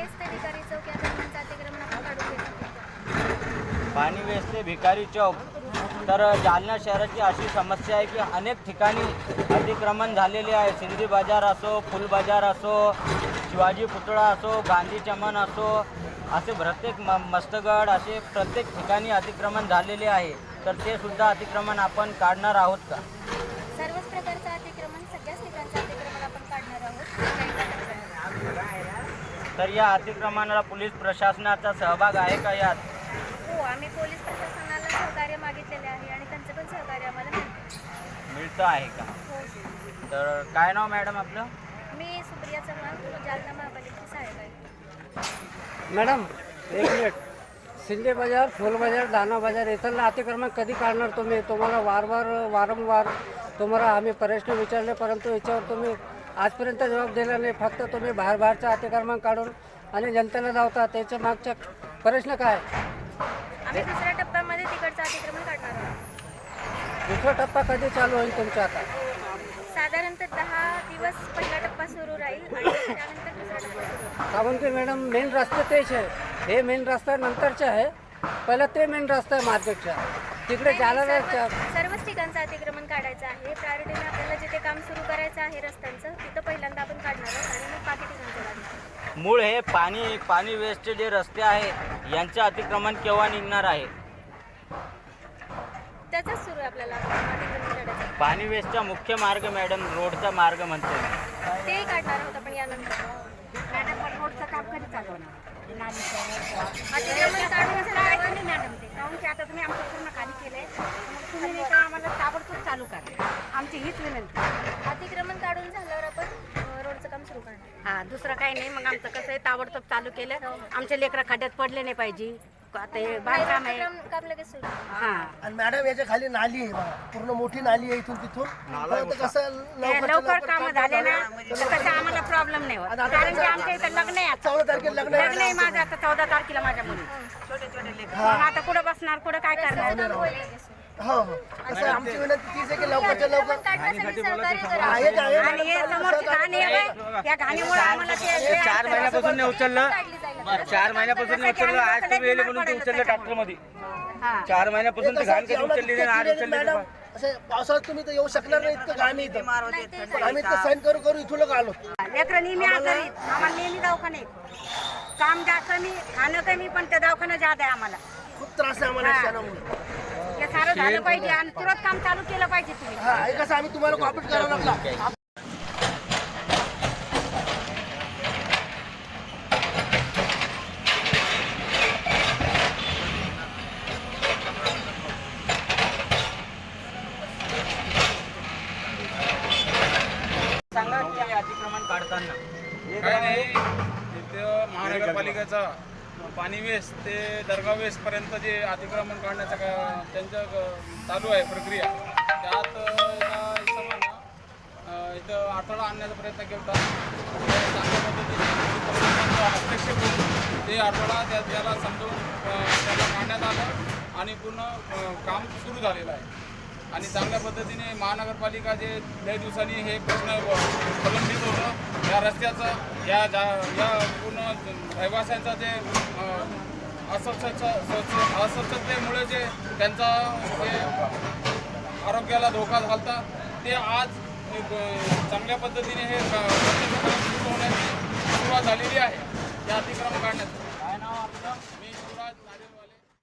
Waste ते भिकारी चौक या दरम्यानचं अतिक्रमण आपण काढून घेतो पाणी वेस ते भिकारी चौक. तर जालना शहराची अशी समस्या आहे की अनेक ठिकाणी अतिक्रमण झालेले आहे. सिंधी बाजार असो फुल बाजार असो शिवाजी पुतळा असो गांधी चमन असो असे प्रत्येक म मस्तगड असे प्रत्येक ठिकाणी अतिक्रमण झालेले आहे. तर ते सुद्धा अतिक्रमण आपण काढणार आहोत का? सर्वच प्रकारचं अतिक्रमण सगळ्याच ठिकाणचं अतिक्रमण आपण काढणार आहोत तर या अतिक्रमणाला पोलीस प्रशासनाचा सहभाग आहे का यात? हो आम्ही पोलीस प्रशासनाला सहकार्य मागितलेले आहे आणि त्यांचं पण सहकार्य आम्हाला मिळतं. मिळतं आहे का? हो तर काय नाव मॅडम आपलं? मी सुप्रिया चव्हाण जालना महापालिकेची सहाय्यक आहे. मॅडम एक मिनिट. शिंदे बाजार फुल बाजार दाना बाजार इथलं अतिक्रमण कधी काढणार तुम्ही? तुम्हाला वारंवार वारंवार तुम्हाला आम्ही प्रश्न विचारले परंतु याच्यावर तुम्ही आजपर्यंत जबाब दिला नाही. फक्त तुम्ही बाहेर बाहेरचं अतिक्रमण काढून आणि जनतेला धावता त्याच्या मागचा प्रश्न काय? आम्ही दुसऱ्या टप्प्यामध्ये तिकडचं अतिक्रमण काढणार आहोत. दुसरा टप्पा कधी चालू होईल तुमचा आता? साधारणतः दहा दिवस पहिला टप्पा सुरू राहील आणि त्यानंतर दुसरा टप्पा सुरू होईल. कारण की मॅडम मेन रस्ता तेच आहे. हे मेन रस्ता नंतरचे आहे. पहिला ते मेन रस्ता आहे मार्केटचा. तिकडे सर्व- सर्वच ठिकाणचं अतिक्रमण काढायचं आहे. प्रायोरिटीने आपल्याला जिथे काम सुरू करायचं आहे रस्त्यांचं तिथं पहिल्यांदा आपण काढणार आहोत आणि मग बाकी ठिकाणचं काढणार मूळ हे पाणी पाणी वेस्टचे जे रस्ते आहे यांचं अतिक्रमण केव्हा निघणार आहे? त्याचाच सुरू आहे आपल्याला अतिक्रमण काढायचं. पाणी वेस्टचा मुख्य मार्ग मॅडम रोडचा मार्ग म्हणतो. तेही काढणार आहोत आपण यानंतर. मॅडम पण रोडचं काम कधी चालू होणार अतिक्रमण काढून मॅडम ते. काहून की आता तुम्ही आमचं पूर्ण खाली केलंय. मग तुम्ही नाही का आम्हाला ताबडतोब चालू करा. आमची हीच विनंती अतिक्रमण काढून झाल्यावर आपण अं, रोडचं काम सुरू करणार. हा दुसरं काही नाही. मग आमचं कसं आहे ताबडतोब चालू केलं. आमचे लेकरं खड्ड्यात पडले नाही पाहिजे. आता हे बांधकाम आहे? काम काम लगेच सुरू. हा. आणि मॅडम याच्या खाली नाली आहे बघा. पूर्ण मोठी नाली आहे इथून तिथून. कसं लवकर काम झाले ना. तर कसं आम्हाला प्रॉब्लेम नाही होत. कारण की आमच्या इथं लग्न आहे आता. चौदा तारखेला लग्न लग्न आहे आहे माझं आता चौदा तारखेला माझ्या मुली मग आता कुठं बसणार कुठं काय करणार. हो हो. असं आमची विनंती तीच आहे की लवकरच्या लवकर काढण्यासाठी सहकार्य करा आहे का आहे. आणि हे समोरची घाणी आहे बाई. या घाणीमुळे आम्हाला ते चार महिन्यापासून नाही उचललं. चार महिन्यापासून उचललं आज तुम्ही येले म्हणून ते उचललं ट्रॅक्टरमध्ये हा. चार महिन्यापासून ते घाण कधी उचलली नाही आज उचलली मॅडम नाही. असं पावसाळ्यात तुम्ही तर येऊ शकणार नाही इतकं घाण आहे इथं पण आम्ही इतकं सहन करू करू इथून लोक आलो. लेकरं नेहमी आजारी आहेत. आम्हाला नेहमी दवाखाने काम जा कमी खाणं कमी पण त्या दवाखाना जादा आहे आम्हाला. खूप त्रास आहे आम्हाला हा. हे सारं झालं पाहिजे आणि तुरंत काम चालू केलं पाहिजे तुम्ही. हा हे कसं आम्ही तुम्हाला कॉपरेट करावं लागला सांगा की हे अतिक्रमण काढताना काय नाही इथं त्याचा पाणी वेस ते दर्गा वेसपर्यंत जे अतिक्रमण काढण्याचा का त्यांचं चालू आहे प्रक्रिया. त्यात अ, इथं आठवडा आणण्याचा प्रयत्न केला होता चांगल्या पद्धतीने हस्तक्षेप होऊन ते आठवडा त्या त्याला समजून त्याला काढण्यात आलं आणि पूर्ण काम सुरू झालेलं आहे. आणि चांगल्या पद्धतीने महानगरपालिका जे लय दिवसांनी हे प्रश्न प्रलंबित होतं या रस्त्याचं या जा या पूर्ण रहिवाशांचा जे अस्वच्छ अस्वच्छतेमुळे जे त्यांचा जे आरोग्याला धोका झालता ते आज चांगल्या पद्धतीने हे होण्याची सुरुवात झालेली आहे. या अतिक्रमण काढण्यात